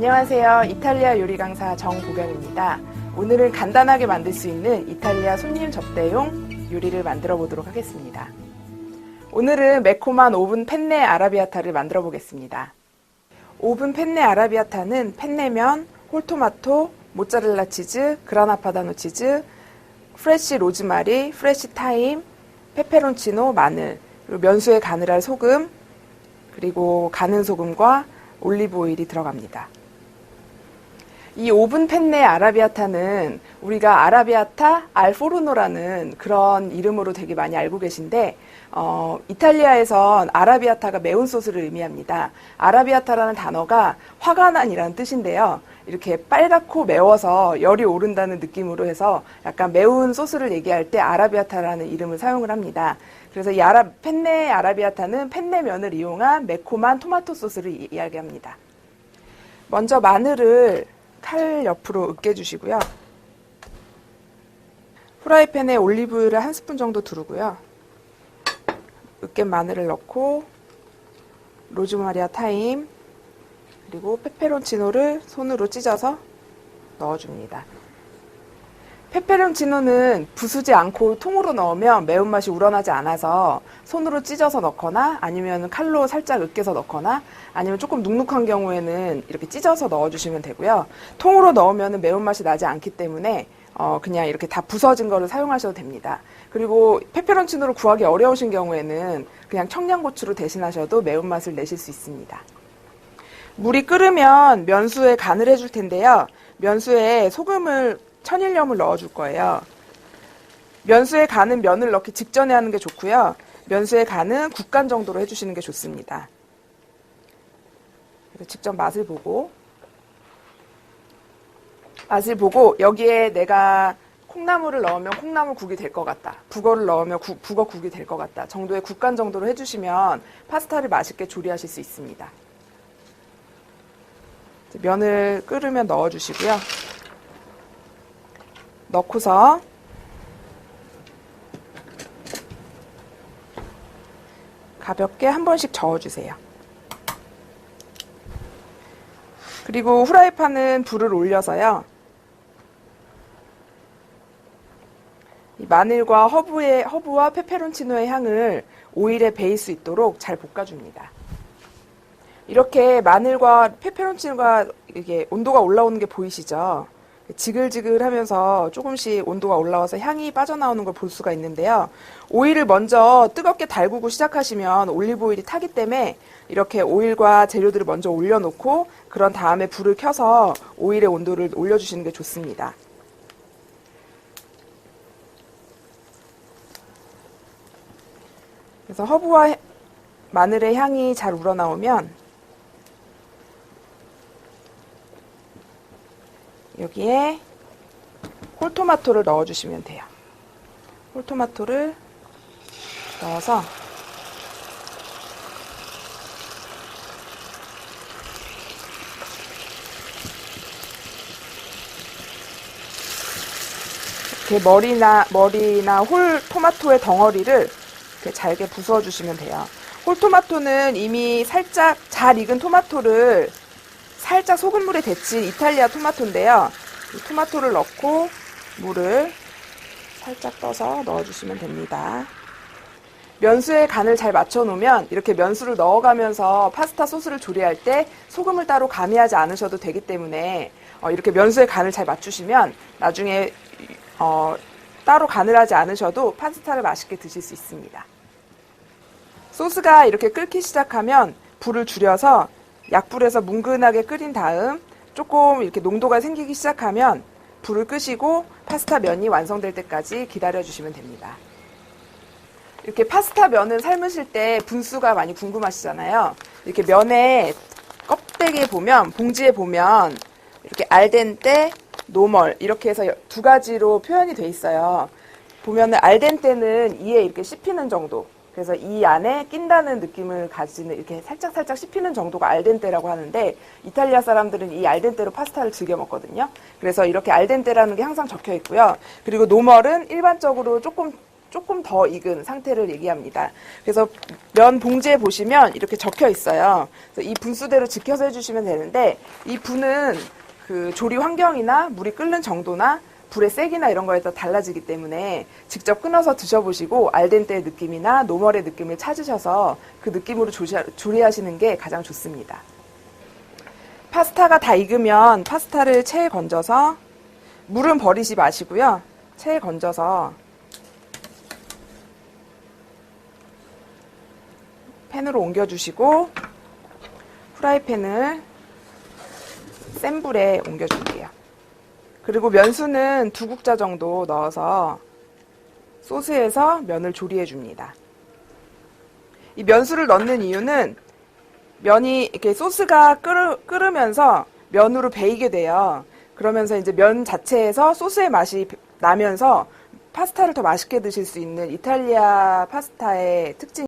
안녕하세요. 이탈리아 요리 강사 정보경입니다. 오늘은 간단하게 만들 수 있는 이탈리아 손님 접대용 요리를 만들어 보도록 하겠습니다. 오늘은 매콤한 오븐 펜네 아라비아타를 만들어 보겠습니다. 오븐 펜네 아라비아타는 펜네면, 홀토마토, 모짜렐라 치즈, 그라나파다노 치즈, 프레쉬 로즈마리, 프레쉬 타임, 페페론치노, 마늘, 그리고 면수에 간을 할 소금, 그리고 가는 소금과 올리브 오일이 들어갑니다. 이 오븐 펜네 아라비아타는 우리가 아라비아타 알포르노라는 그런 이름으로 되게 많이 알고 계신데 어, 이탈리아에선 아라비아타가 매운 소스를 의미합니다. 아라비아타라는 단어가 화가 난이라는 뜻인데요. 이렇게 빨갛고 매워서 열이 오른다는 느낌으로 해서 약간 매운 소스를 얘기할 때 아라비아타라는 이름을 사용을 합니다. 그래서 이 아라, 펜네 아라비아타는 펜네 면을 이용한 매콤한 토마토 소스를 이- 이야기합니다. 먼저 마늘을 칼 옆으로 으깨주시고요. 프라이팬에 올리브유를 한 스푼 정도 두르고요. 으깬 마늘을 넣고 로즈마리아 타임 그리고 페페론치노를 손으로 찢어서 넣어줍니다. 페페론치노는 부수지 않고 통으로 넣으면 매운맛이 우러나지 않아서 손으로 찢어서 넣거나 아니면 칼로 살짝 으깨서 넣거나 아니면 조금 눅눅한 경우에는 이렇게 찢어서 넣어주시면 되고요. 통으로 넣으면 매운맛이 나지 않기 때문에 어, 그냥 이렇게 다 부서진 거를 사용하셔도 됩니다. 그리고 페페론치노를 구하기 어려우신 경우에는 그냥 청양고추로 대신하셔도 매운맛을 내실 수 있습니다. 물이 끓으면 면수에 간을 해줄 텐데요. 면수에 소금을 천일염을 넣어줄 거예요. 면수에 간은 면을 넣기 직전에 하는 게 좋고요. 면수에 간은 국간 정도로 해주시는 게 좋습니다. 직접 맛을 보고 맛을 보고 여기에 내가 콩나물을 넣으면 콩나물국이 될 것 같다. 북어를 넣으면 국, 북어국이 될 것 같다. 정도의 국간 정도로 해주시면 파스타를 맛있게 조리하실 수 있습니다. 면을 끓으면 넣어주시고요. 넣고서 가볍게 한 번씩 저어주세요. 그리고 후라이팬은 불을 올려서요. 이 마늘과 허브의, 허브와 페페론치노의 향을 오일에 배일 수 있도록 잘 볶아줍니다. 이렇게 마늘과 페페론치노가 이게 온도가 올라오는 게 보이시죠? 지글지글 하면서 조금씩 온도가 올라와서 향이 빠져나오는 걸 볼 수가 있는데요. 오일을 먼저 뜨겁게 달구고 시작하시면 올리브 오일이 타기 때문에 이렇게 오일과 재료들을 먼저 올려놓고 그런 다음에 불을 켜서 오일의 온도를 올려주시는 게 좋습니다. 그래서 허브와 해- 마늘의 향이 잘 우러나오면 여기에 홀토마토를 넣어주시면 돼요. 홀토마토를 넣어서 이렇게 머리나 머리나 홀 토마토의 덩어리를 이렇게 잘게 부숴 주시면 돼요. 홀 토마토는 이미 살짝 잘 익은 토마토를 살짝 소금물에 데친 이탈리아 토마토인데요. 이 토마토를 넣고 물을 살짝 떠서 넣어주시면 됩니다. 면수에 간을 잘 맞춰 놓으면 이렇게 면수를 넣어가면서 파스타 소스를 조리할 때 소금을 따로 가미하지 않으셔도 되기 때문에 어, 이렇게 면수에 간을 잘 맞추시면 나중에 어, 따로 간을 하지 않으셔도 파스타를 맛있게 드실 수 있습니다. 소스가 이렇게 끓기 시작하면 불을 줄여서 약불에서 뭉근하게 끓인 다음 조금 이렇게 농도가 생기기 시작하면 불을 끄시고 파스타 면이 완성될 때까지 기다려 주시면 됩니다. 이렇게 파스타 면은 삶으실 때 분수가 많이 궁금하시잖아요. 이렇게 면에 껍데기에 보면 봉지에 보면 이렇게 알덴테, 노멀 이렇게 해서 두 가지로 표현이 돼 있어요. 보면은 알덴테는 이에 이렇게 씹히는 정도. 그래서 이 안에 낀다는 느낌을 가지는 이렇게 살짝 살짝 씹히는 정도가 알덴테라고 하는데 이탈리아 사람들은 이 알덴테로 파스타를 즐겨 먹거든요. 그래서 이렇게 알덴테라는 게 항상 적혀 있고요. 그리고 노멀은 일반적으로 조금 조금 더 익은 상태를 얘기합니다. 그래서 면 봉지에 보시면 이렇게 적혀 있어요. 이 분수대로 지켜서 해주시면 되는데 이 분은 그 조리 환경이나 물이 끓는 정도나 불의 세기나 이런 거에 따라 달라지기 때문에 직접 끊어서 드셔보시고 알덴테의 느낌이나 노멀의 느낌을 찾으셔서 그 느낌으로 조리하시는 게 가장 좋습니다. 파스타가 다 익으면 파스타를 체에 건져서 물은 버리지 마시고요. 체에 건져서 팬으로 옮겨주시고 프라이팬을 센 불에 옮겨줄게요. 그리고 면수는 두 국자 정도 넣어서 소스에서 면을 조리해 줍니다. 이 면수를 넣는 이유는 면이 이렇게 소스가 끓으, 끓으면서 면으로 배이게 돼요. 그러면서 이제 면 자체에서 소스의 맛이 나면서 파스타를 더 맛있게 드실 수 있는 이탈리아 파스타의 특징.